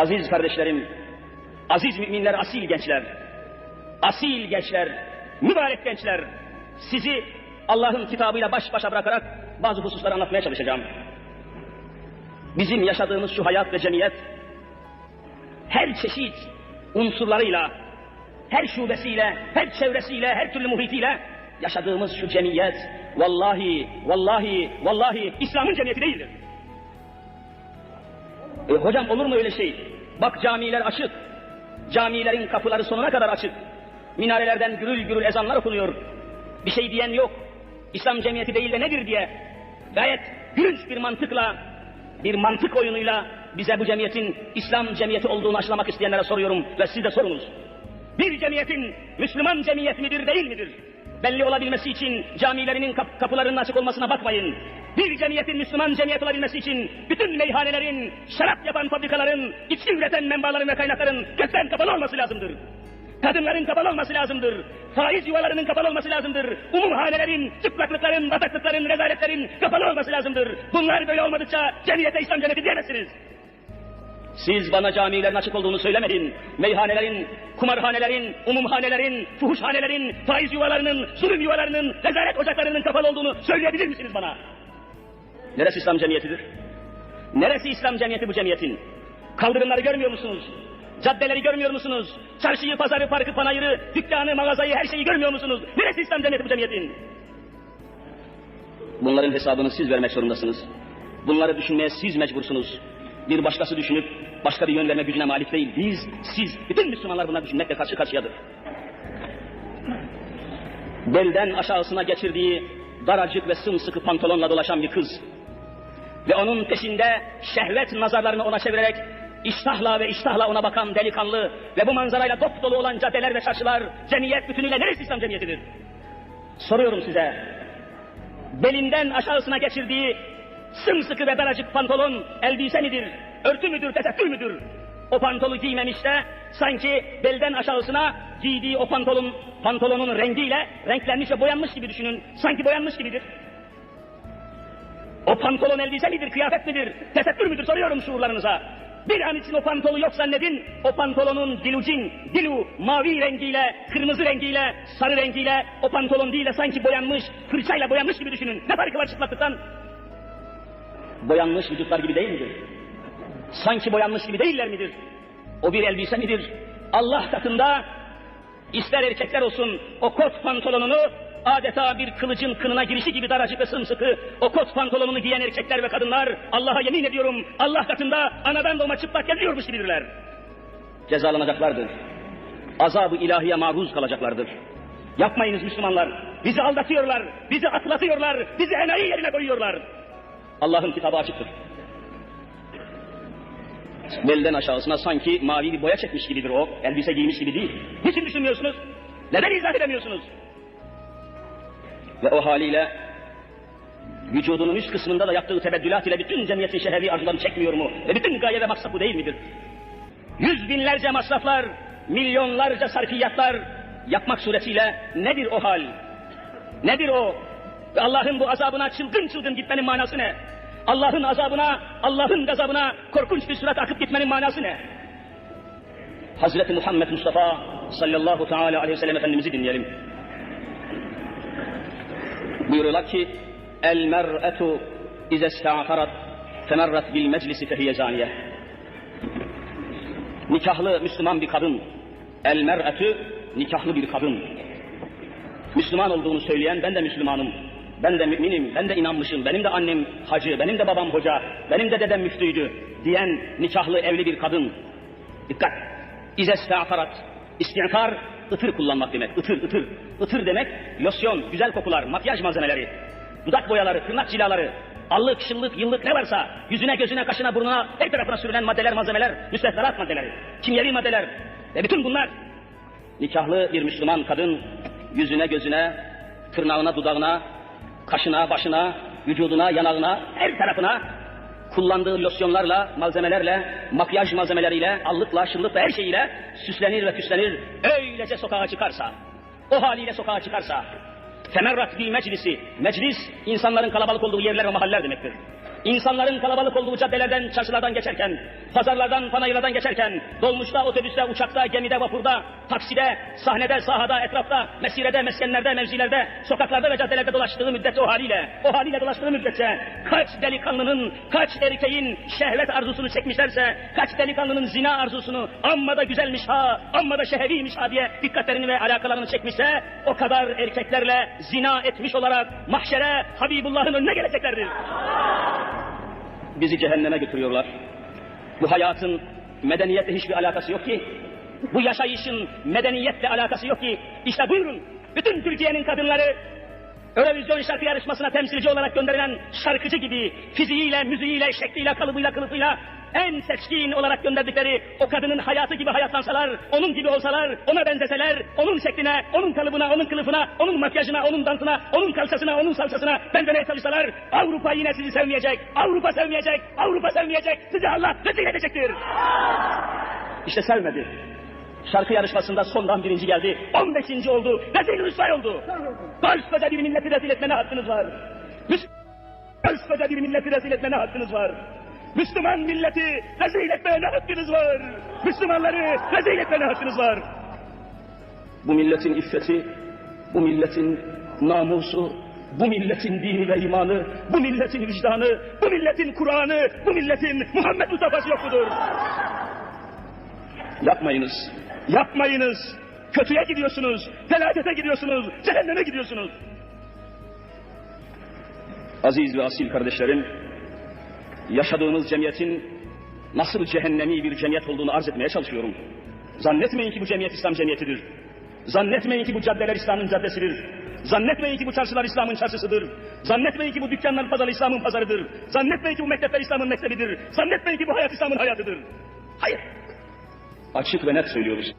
Aziz kardeşlerim, aziz müminler, asil gençler, asil gençler, mübarek gençler, sizi Allah'ın kitabıyla baş başa bırakarak bazı hususları anlatmaya çalışacağım. Bizim yaşadığımız şu hayat ve cemiyet, her çeşit unsurlarıyla, her şubesiyle, her çevresiyle, her türlü muhitiyle yaşadığımız şu cemiyet, vallahi, vallahi, vallahi İslam'ın cemiyeti değildir. E, hocam olur mu öyle şey? Bak camiler açık. Camilerin kapıları sonuna kadar açık. Minarelerden gürül gürül ezanlar okunuyor. Bir şey diyen yok. İslam cemiyeti değil de nedir diye. Gayet gülünç bir mantıkla, bir mantık oyunuyla bize bu cemiyetin İslam cemiyeti olduğunu aşılamak isteyenlere soruyorum ve siz de sorunuz. Bir cemiyetin Müslüman cemiyet midir değil midir? Belli olabilmesi için camilerinin kap kapılarının açık olmasına bakmayın. Bir cemiyetin Müslüman cemiyet olabilmesi için bütün meyhanelerin, şarap yapan fabrikaların, içki üreten menbaların ve kaynakların gökten kapalı olması lazımdır. Kadınların kapalı olması lazımdır. Faiz yuvalarının kapalı olması lazımdır. Umumhanelerin, çıplaklıkların, bataklıkların, rezaletlerin kapalı olması lazımdır. Bunlar böyle olmadıkça cemiyete İslam cenneti diyemezsiniz. Siz bana camilerin açık olduğunu söylemeyin. Meyhanelerin, kumarhanelerin, umumhanelerin, fuhuşhanelerin, faiz yuvalarının, zulüm yuvalarının, rezalet ocaklarının kapalı olduğunu söyleyebilir misiniz bana? Neresi İslam cemiyetidir? Neresi İslam cemiyeti bu cemiyetin? Kaldırımları görmüyor musunuz? Caddeleri görmüyor musunuz? Çarşıyı, pazarı, parkı, panayırı, dükkanı, mağazayı, her şeyi görmüyor musunuz? Neresi İslam cemiyeti bu cemiyetin? Bunların hesabını siz vermek zorundasınız. Bunları düşünmeye siz mecbursunuz. Bir başkası düşünüp başka bir yön verme gücüne malik değil. Biz, siz, bütün Müslümanlar bunları düşünmekle karşı karşıyadır. Belden aşağısına geçirdiği daracık ve sımsıkı pantolonla dolaşan bir kız. Ve onun peşinde şehvet nazarlarını ona çevirerek iştahla ve iştahla ona bakan delikanlı ve bu manzarayla dop dolu olan caddeler ve çarşılar cemiyet bütünüyle neresi İslam cemiyetidir? Soruyorum size. Belinden aşağısına geçirdiği sımsıkı ve daracık pantolon elbise midir? Örtü müdür, tesettür müdür? O pantolu giymemiş de sanki belden aşağısına giydiği o pantolon, pantolonun rengiyle renklenmiş ve boyanmış gibi düşünün. Sanki boyanmış gibidir. O pantolon elbise midir, kıyafet midir, tesettür müdür soruyorum şuurlarınıza. Bir an için o pantolu yok zannedin, o pantolonun dilucin, dilu mavi rengiyle, kırmızı rengiyle, sarı rengiyle, o pantolon değil de sanki boyanmış, fırçayla boyanmış gibi düşünün. Ne farkı var çıplaklıktan? Boyanmış vücutlar gibi değil midir? Sanki boyanmış gibi değiller midir? O bir elbise midir? Allah katında ister erkekler olsun o kot pantolonunu adeta bir kılıcın kınına girişi gibi daracık ve sımsıkı o kot pantolonunu giyen erkekler ve kadınlar Allah'a yemin ediyorum Allah katında anadan doğma çıplak geziyormuş gibidirler. Cezalanacaklardır. Azabı ilahiye maruz kalacaklardır. Yapmayınız Müslümanlar. Bizi aldatıyorlar, bizi atlatıyorlar, bizi enayi yerine koyuyorlar. Allah'ın kitabı açıktır. Belden aşağısına sanki mavi bir boya çekmiş gibidir o. Elbise giymiş gibi değil. Niçin düşünmüyorsunuz? Neden izah edemiyorsunuz? Ve o haliyle vücudunun üst kısmında da yaptığı tebeddülat ile bütün cemiyetin şehvi arzularını çekmiyor mu? Ve bütün gaye ve maksat bu değil midir? Yüz binlerce masraflar, milyonlarca sarfiyatlar yapmak suretiyle nedir o hal? Nedir o? Allah'ın bu azabına çılgın çılgın gitmenin manası ne? Allah'ın azabına, Allah'ın gazabına korkunç bir surat akıp gitmenin manası ne? Hazreti Muhammed Mustafa sallallahu teala aleyhi ve sellem Efendimiz'i dinleyelim. Buyuruyorlar ki El mer'etu ize ista'farat femerrat bil meclisi fehiye zaniye. Nikahlı Müslüman bir kadın. El mer'etü nikahlı bir kadın. Müslüman olduğunu söyleyen ben de Müslümanım. Ben de müminim, ben de inanmışım, benim de annem hacı, benim de babam hoca, benim de dedem müftüydü diyen nikahlı evli bir kadın. Dikkat! İze ista'farat. İstiğfar, ıtır kullanmak demek. Itır, ıtır. Itır demek, losyon, güzel kokular, makyaj malzemeleri, dudak boyaları, tırnak cilaları, allık, şıllık, yıllık ne varsa yüzüne, gözüne, kaşına, burnuna, her tarafına sürülen maddeler, malzemeler, müstehzarat maddeleri, kimyevi maddeler ve bütün bunlar nikahlı bir Müslüman kadın yüzüne, gözüne, tırnağına, dudağına, kaşına, başına, vücuduna, yanağına, her tarafına kullandığı losyonlarla, malzemelerle, makyaj malzemeleriyle, allıkla, şıllıkla, her şeyiyle süslenir ve püslenir. Öylece sokağa çıkarsa, o haliyle sokağa çıkarsa, temerrat bil meclisi, meclis insanların kalabalık olduğu yerler ve mahaller demektir. İnsanların kalabalık olduğu caddelerden, çarşılardan geçerken, pazarlardan, panayırlardan geçerken, dolmuşta, otobüste, uçakta, gemide, vapurda, takside, sahnede, sahada, etrafta, mesirede, meskenlerde, mevzilerde, sokaklarda ve caddelerde dolaştığı müddetçe o haliyle, o haliyle dolaştığı müddetçe kaç delikanlının, kaç erkeğin şehvet arzusunu çekmişlerse, kaç delikanlının zina arzusunu, amma da güzelmiş ha, amma da şeheviymiş ha diye dikkatlerini ve alakalarını çekmişse, o kadar erkeklerle zina etmiş olarak mahşere Habibullah'ın önüne geleceklerdir bizi cehenneme götürüyorlar. Bu hayatın medeniyetle hiçbir alakası yok ki. Bu yaşayışın medeniyetle alakası yok ki. İşte buyurun bütün Türkiye'nin kadınları Eurovision şarkı yarışmasına temsilci olarak gönderilen şarkıcı gibi fiziğiyle, müziğiyle, şekliyle, kalıbıyla, kılıfıyla en seçkin olarak gönderdikleri o kadının hayatı gibi hayatlansalar, onun gibi olsalar, ona benzeseler, onun şekline, onun kalıbına, onun kılıfına, onun makyajına, onun dansına, onun kalçasına, onun salçasına benzemeye çalışsalar, Avrupa yine sizi sevmeyecek, Avrupa sevmeyecek, Avrupa sevmeyecek, sizi Allah rezil edecektir. İşte sevmedi. Şarkı yarışmasında sondan birinci geldi. 15. oldu. Rezil rüsvay oldu. Koskoca bir milleti rezil etme ne hakkınız var? Koskoca bir milleti rezil etme ne hakkınız var? Müslüman milleti rezil etmeye ne hakkınız var? Müslümanları rezil etmeye ne hakkınız var? Bu milletin iffeti, bu milletin namusu, bu milletin dini ve imanı, bu milletin vicdanı, bu milletin Kur'an'ı, bu milletin Muhammed Mustafa'sı yok mudur? Yapmayınız. Yapmayınız. Kötüye gidiyorsunuz. Felakete gidiyorsunuz. Cehenneme gidiyorsunuz. Aziz ve asil kardeşlerim, yaşadığımız cemiyetin nasıl cehennemi bir cemiyet olduğunu arz etmeye çalışıyorum. Zannetmeyin ki bu cemiyet İslam cemiyetidir. Zannetmeyin ki bu caddeler İslam'ın caddesidir. Zannetmeyin ki bu çarşılar İslam'ın çarşısıdır. Zannetmeyin ki bu dükkanlar pazarı İslam'ın pazarıdır. Zannetmeyin ki bu mektepler İslam'ın mektebidir. Zannetmeyin ki bu hayat İslam'ın hayatıdır. Hayır. Açık ve net söylüyoruz.